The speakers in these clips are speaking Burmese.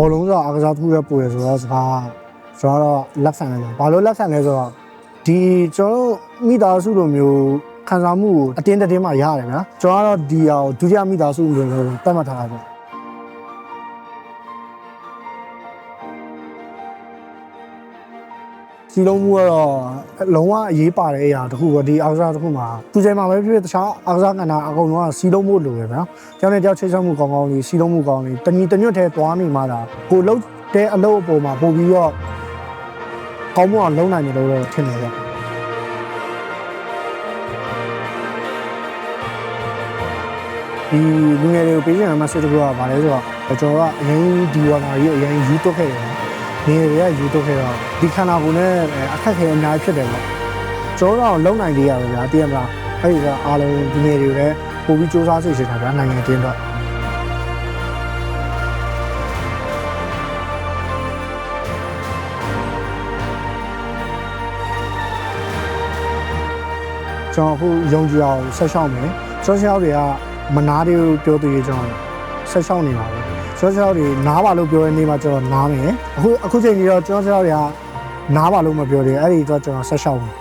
ဘောလုံးဆိုတော့အားကစားတစ်ခုပဲပို့ရဆိုတော့စကားကျွန်တော်တော့လက်ခံလိုက်တယ်ဘာလို့လက်ခံလဲဆိုတော့ဒီကျွန်တော်တို့မိသားစုလိုမျိုးခံစားမှုကိုအတင်းတတင်းမှရတယ်ဗျာကျွန်တော်ကတော့ဒီအောင်ဒုတိယမိသားစုလိုမျိုးတတ်မှတ်ထားတာဗျ စီလုံးမှုကတော့လုံးဝအရေးပါတဲ့အရာတစ်ခုပဲဒီအားကစားတစ်ခုမှာသူချိန်မှာပဲဖြစ်ဖြစ်တခြားအားကစားကဏ္ဍအကုန်လုံးကစီလုံးမှုလိုပဲဗျာကျောင်းနဲ့ကျောင်းချိတ်ဆက်မှုကောင်းကောင်းလေးစီလုံးမှုကောင်းလေးတညီတညွတ်ထဲသွားနေမှတာကိုလုံးတဲ့အလုပ်အပေါ်မှာပို့ပြီးတော့ကောင်းမွန်အောင်လုပ်နိုင်တယ်လို့တော့ထင်တယ်ဗျဒီလူငယ်တွေကိုပေးချင်တဲ့ message တစ်ခုကဘာလဲဆိုတော့ကျွန်တော်ကအရင်ဒီဝါနာကြီးကိုအရင်ယူတုတ်ခဲ့တယ်။ နေတွေကယူတုတ်ခဲ့တော့ဒီခန္ဓာကိုယ်နဲ့အခက်အခဲအများကြီးဖြစ်တယ်ပေါ့။ကျွန်တော်တို့လုံနိုင်လေးရပါဗျာတည်ရမလား။အဲ့ဒီကအားလုံးဒီငယ်တွေကိုလည်းပို့ပြီးစူးစမ်းစိတ်ရှိတာဗျာနိုင်ငံတင်းတော့ကျွန်တော်အခုယုံကြည်အောင်ဆက်ရှောက်မယ်။ဆော့ရှောက်တွေကမနာတွေကိုပြောသေးတယ်ကျွန်တော်ဆက်ရှောက်နေပါပဲ။ ဆော့ရှောက်တွေနားပါလို့ပြောတဲ့နေ့မှာကျွန်တော်နားမယ်။အခုအခုချိန်ကြီးတော့ကျွန်တော်ဆော့ရှောက်တွေကနားပါလို့မပြောသေးဘူး။အဲ့ဒီတော့ကျွန်တော်ဆက်ရှောက်မယ်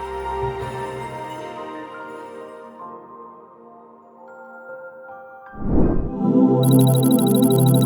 ။